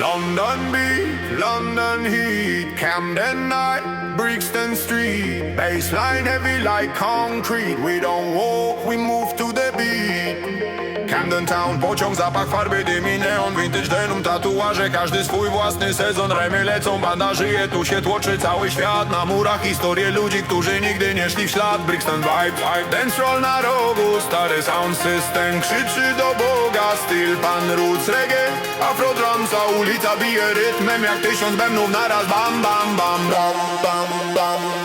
London beat, London heat, Camden night, Brixton Street. Baseline heavy like concrete. We don't walk, we move to the beat. Camden Town, pociąg, zapach farby, dym i neon Vintage denim, tatuaże, każdy swój własny sezon Remy lecą, banda żyje, tu się tłoczy cały świat Na murach historie ludzi, którzy nigdy nie szli w ślad Brixton vibe, vibe, dance roll na rogu Stary sound system krzyczy do Boga Styl pan roots, reggae, afro Ca ulica bije rytmem jak tysiąc bębnów naraz bam, bam, bam, bam, bam, bam,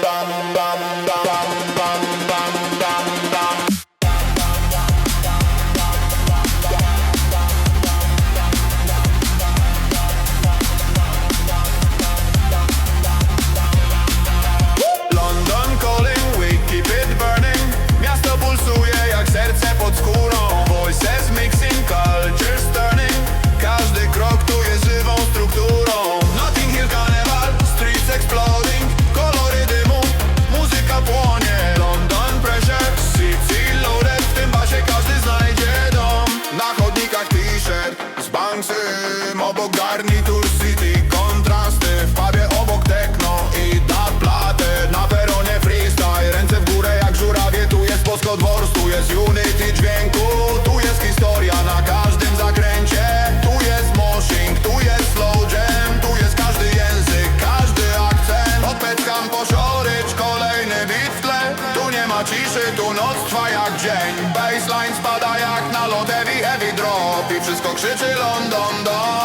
Polsko Dwors, tu jest unity dźwięku. Tu jest historia na każdym zakręcie. Tu jest moshing, tu jest slow jam. Tu jest każdy język, każdy akcent. Od Peckam po Shoreditch, kolejny beat w tle. Tu nie ma ciszy, tu noc trwa jak dzień. Baseline spada jak na lot heavy, heavy drop I wszystko krzyczy London, don't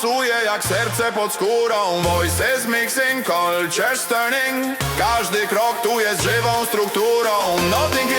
pulsuje jak serce pod skórą. Voices mixing, cultures turning Każdy krok tu jest żywą strukturą. Notting